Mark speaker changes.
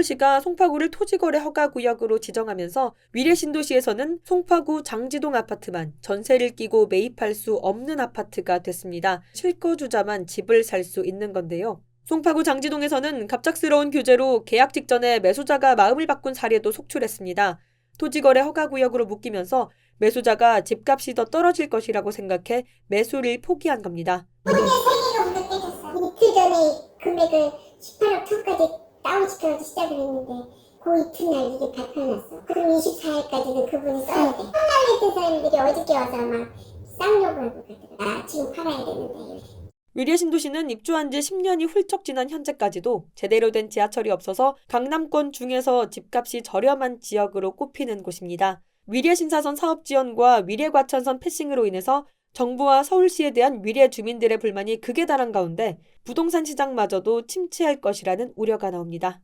Speaker 1: 서울시가 송파구를 토지거래 허가구역으로 지정하면서 위례신도시에서는 송파구 장지동 아파트만 전세를 끼고 매입할 수 없는 아파트가 됐습니다. 실거주자만 집을 살 수 있는 건데요. 송파구 장지동에서는 갑작스러운 규제로 계약 직전에 매수자가 마음을 바꾼 사례도 속출했습니다. 토지거래 허가구역으로 묶이면서 매수자가 집값이 더 떨어질 것이라고 생각해 매수를 포기한 겁니다.
Speaker 2: 이틀 전에 금액을 18억 초까지 다운 시켜서 시작을 했는데 그 이튿날 이게 발표났어. 그럼 24일까지는 그분이 써야 돼. 판단했던 사람들이 어저께 와서 막 쌍욕을 하고 가더라. 나 지금 팔아야 되는데.
Speaker 1: 위례신도시는 입주한 지 10년이 훌쩍 지난 현재까지도 제대로 된 지하철이 없어서 강남권 중에서 집값이 저렴한 지역으로 꼽히는 곳입니다. 위례신사선 사업 지연과 위례과천선 패싱으로 인해서 정부와 서울시에 대한 위례 주민들의 불만이 극에 달한 가운데 부동산 시장마저도 침체할 것이라는 우려가 나옵니다.